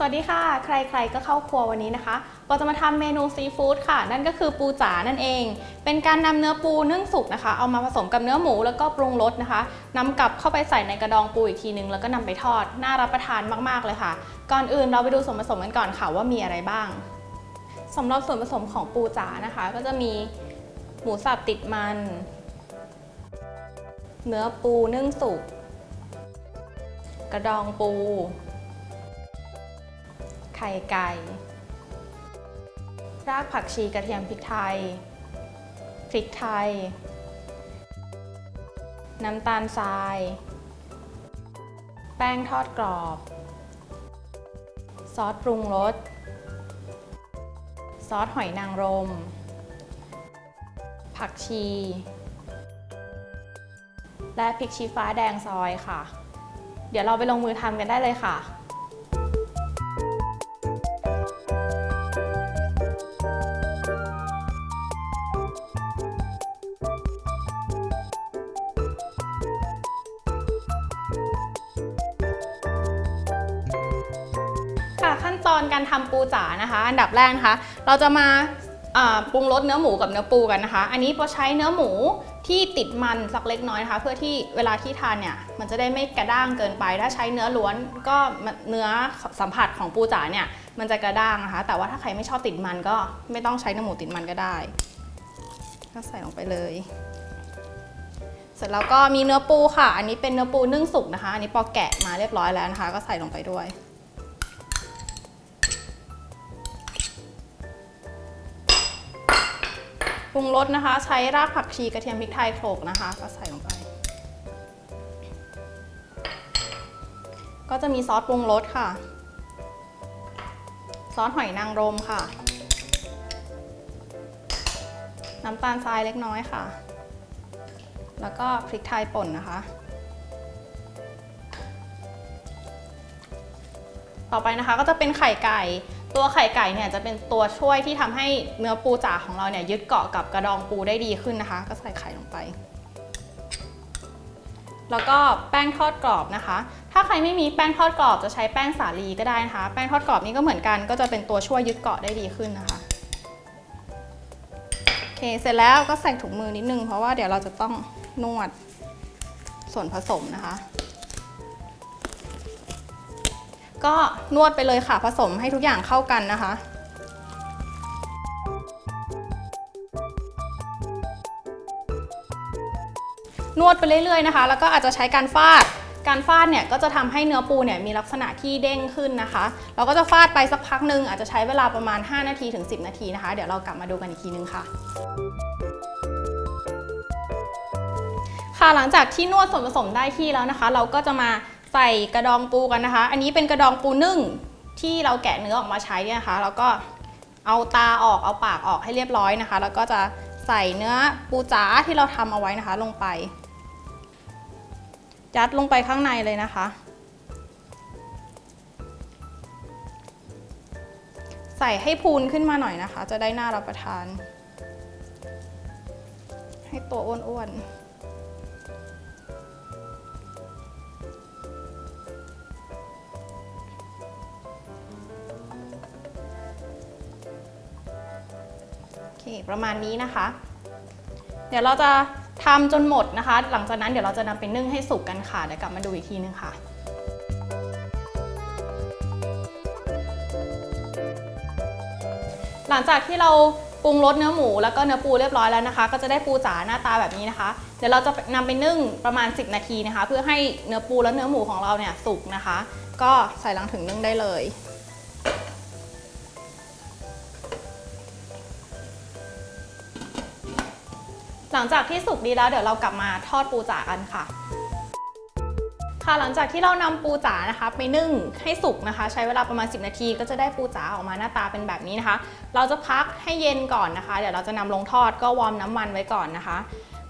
สวัสดีค่ะ ใครๆก็เข้าครัววันนี้นะคะเราจะมาทำเมนูซีฟู้ดค่ะ นั่นก็คือปูจ๋านั่นเอง เป็นการนำเนื้อปูนึ่งสุกนะคะ เอามาผสมกับเนื้อหมูแล้วก็ปรุงรสนะคะนำกลับเข้าไปใส่ในกระดองปูอีกทีนึงแล้วก็นำไปทอด น่ารับประทานมากๆเลยค่ะ ก่อนอื่นเราไปดูส่วนผสมกันก่อนค่ะว่ามีอะไรบ้างสำหรับส่วนผสมของปูจ๋านะคะ ก็จะมีหมูสับติดมัน เนื้อปูนึ่งสุก กระดองปู ไข่ไก่ รากผักชีกระเทียมพริกไทย พริกไทย น้ำตาลทราย แป้งทอดกรอบ ซอสปรุงรส ซอสหอยนางรม ผักชี และพริกชี้ฟ้าแดงซอยค่ะ เดี๋ยวเราไปลงมือทำกันได้เลยค่ะ อนการทำปูจ๋านะคะ อันดับแรกนะคะ เราจะมาปรุงรสเนื้อหมูกับเนื้อปูกันนะคะ อันนี้เราใช้เนื้อหมูที่ติดมันสักเล็กน้อยนะคะ เพื่อที่เวลาที่ทานเนี่ยมันจะได้ไม่กระด้างเกินไป ถ้าใช้เนื้อล้วนก็เนื้อสัมผัสของปูจ๋าเนี่ยมันจะกระด้างนะคะ แต่ว่าถ้าใครไม่ชอบติดมันก็ไม่ต้องใช้เนื้อหมูติดมันก็ได้ก็ใส่ลงไปเลย เสร็จแล้วก็มีเนื้อปูค่ะ อันนี้เป็นเนื้อปูนึ่งสุกนะคะ อันนี้ปอแกะมาเรียบร้อยแล้วนะคะ ก็ใส่ลงไปด้วย รุงรสนะคะ ใช้รากผักชีกระเทียมพริกไทยโขลกนะคะ ก็ใส่ลงไป ก็จะมีซอสปรุงรสค่ะ ซอสหอยนางรมค่ะ น้ำตาลทรายเล็กน้อยค่ะ แล้วก็พริกไทยป่นนะคะ ต่อไปนะคะก็จะเป็นไข่ไก่ ตัวไข่ไก่เนี่ยจะเป็นตัวช่วยที่ทำให้เนื้อปูจ๋าของเราเนี่ยยึดเกาะกับกระดองปูได้ดีขึ้นนะคะ ก็ใส่ไข่ลงไป แล้วก็แป้งทอดกรอบนะคะ ถ้าใครไม่มีแป้งทอดกรอบจะใช้แป้งสาลีก็ได้นะคะ แป้งทอดกรอบนี้ก็เหมือนกัน ก็จะเป็นตัวช่วยยึดเกาะได้ดีขึ้นนะคะโอเคเสร็จแล้วก็ใส่ถุงมือนิดนึงเพราะว่าเดี๋ยวเราจะต้องนวดส่วนผสมนะคะ ก็นวดไปเลยค่ะผสมให้ทุกอย่างเข้ากันนะคะ นวดไปเรื่อยๆนะคะ แล้วก็อาจจะใช้การฟาดการฟาดเนี่ยก็จะทำให้เนื้อปูเนี่ยมีลักษณะที่เด้งขึ้นนะคะ เราก็จะฟาดไปสักพักหนึ่งอาจจะใช้เวลาประมาณ 5 นาทีถึง 10 นาทีนะคะ เดี๋ยวเรากลับมาดูกันอีกทีนึงค่ะ ค่ะหลังจากที่นวดส่วนผสมได้ที่แล้วนะคะ เราก็จะมา ใส่กระดองปูกันนะคะ อันนี้เป็นกระดองปูนึ่งที่เราแกะเนื้อออกมาใช้เนี่ยนะคะ แล้วก็เอาตาออกเอาปากออกให้เรียบร้อยนะคะ แล้วก็จะใส่เนื้อปูจ๋าที่เราทำเอาไว้นะคะ ลงไป ยัดลงไปข้างในเลยนะคะ ใส่ให้พูนขึ้นมาหน่อยนะคะ จะได้น่ารับประทาน ให้ตัวอ้วนๆ ประมาณนี้นะคะ เดี๋ยวเราจะทำจนหมดนะคะ หลังจากนั้นเดี๋ยวเราจะนำไปนึ่งให้สุกกันค่ะ เดี๋ยวกลับมาดูอีกทีนึงค่ะหลังจากที่เราปรุงรสเนื้อหมูแล้วก็เนื้อปูเรียบร้อยแล้วนะคะ ก็จะได้ปูจ๋าหน้าตาแบบนี้นะคะ เดี๋ยวเราจะนำไปนึ่งประมาณ 10 นาทีนะคะ เพื่อให้เนื้อปูและเนื้อหมูของเราเนี่ยสุกนะคะ ก็ใส่ลังถึงนึ่งได้เลย หลังจากที่สุกดีแล้วเดี๋ยวเรากลับมาทอดปูจ๋ากันค่ะ ค่ะหลังจากที่เรานำปูจ๋านะคะไปนึ่งให้สุกนะคะ ใช้เวลาประมาณ 10 นาทีก็จะได้ปูจ๋าออกมาหน้าตาเป็นแบบนี้นะคะ เราจะพักให้เย็นก่อนนะคะ เดี๋ยวเราจะนำลงทอดก็วอร์มน้ำมันไว้ก่อนนะคะ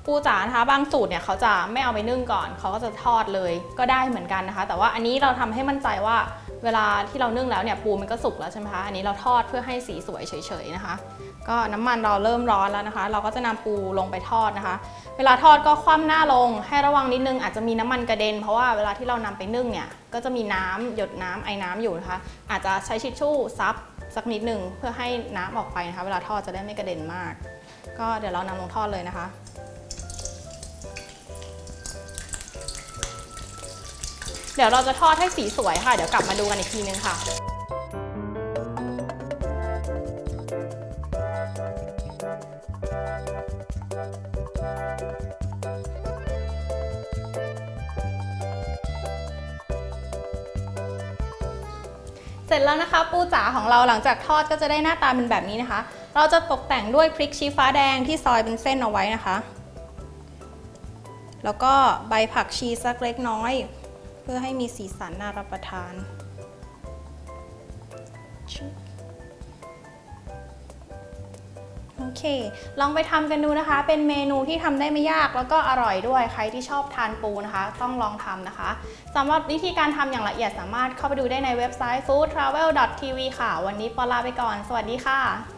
ปูจ๋านะคะบางสูตรเนี่ยเขาจะไม่เอาไปนึ่งก่อน เขาก็จะทอดเลยก็ได้เหมือนกันนะคะ แต่ว่าอันนี้เราทำให้มั่นใจว่า เวลาที่เรานึ่งแล้วเนี่ยปูมันก็สุกแล้วใช่ไหมคะ อันนี้เราทอดเพื่อให้สีสวยเฉยๆนะคะ ก็น้ำมันเราเริ่มร้อนแล้วนะคะ เราก็จะนำปูลงไปทอดนะคะ เวลาทอดก็คว่ำหน้าลง ให้ระวังนิดนึงอาจจะมีน้ำมันกระเด็น เพราะว่าเวลาที่เรานำไปนึ่งเนี่ยก็จะมีน้ำหยดน้ำไอ้น้ำอยู่นะคะ อาจจะใช้ชิชชู่ซับสักนิดนึงเพื่อให้น้ำออกไปนะคะ เวลาทอดจะได้ไม่กระเด็นมาก ก็เดี๋ยวเรานำลงทอดเลยนะคะ เดี๋ยวเราจะทอดให้สีสวยค่ะ เดี๋ยวกลับมาดูกันอีกทีนึงค่ะ เสร็จแล้วนะคะปูจ๋าของเราหลังจากทอดก็จะได้หน้าตาเป็นแบบนี้นะคะ เราจะตกแต่งด้วยพริกชี้ฟ้าแดงที่ซอยเป็นเส้นเอาไว้นะคะ แล้วก็ใบผักชีสักเล็กน้อย พื่อให้มีสีสันน่ารับประทาน โอเค ลองไปทำกันดูนะคะ เป็นเมนูที่ทำได้ไม่ยากแล้วก็อร่อยด้วย ใครที่ชอบทานปูนะคะ ต้องลองทำนะคะสำหรับวิธีการทำอย่างละเอียดสามารถเข้าไปดูได้ในเว็บไซต์ foodtravel.tv ค่ะ วันนี้ปอลาไปก่อน สวัสดีค่ะ